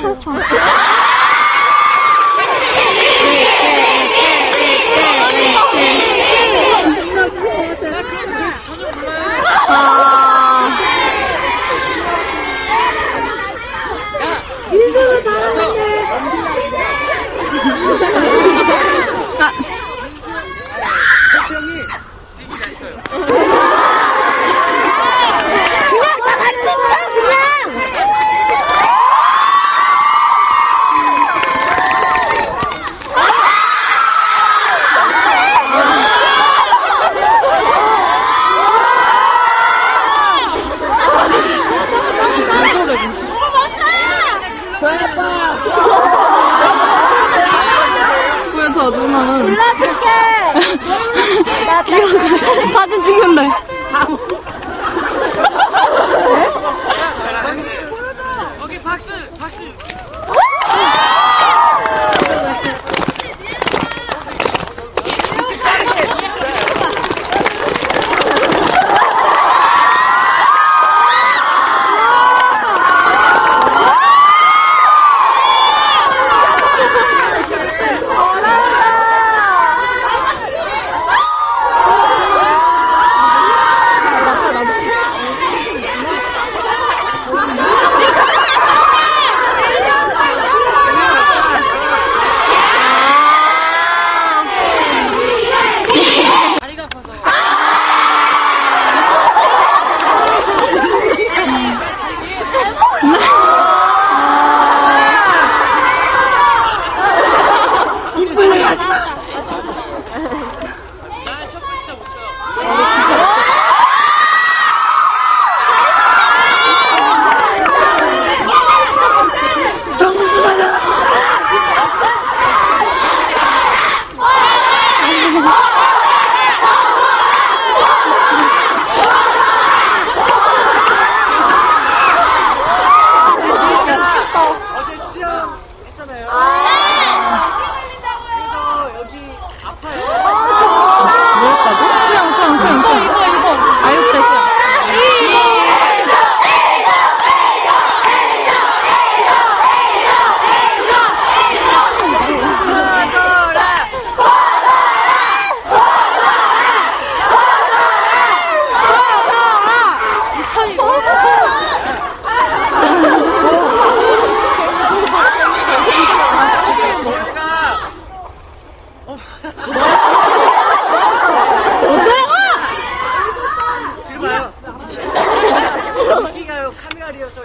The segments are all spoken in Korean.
슬퍼. 민서가 잘하는데. 그래서 누나는 이거 사진 찍는데 여기 박수 박수.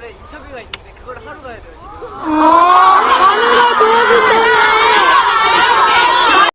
인터뷰가 있는데 그걸 하러 가야 돼요 지금. 어, 많은 걸 보여줄 때.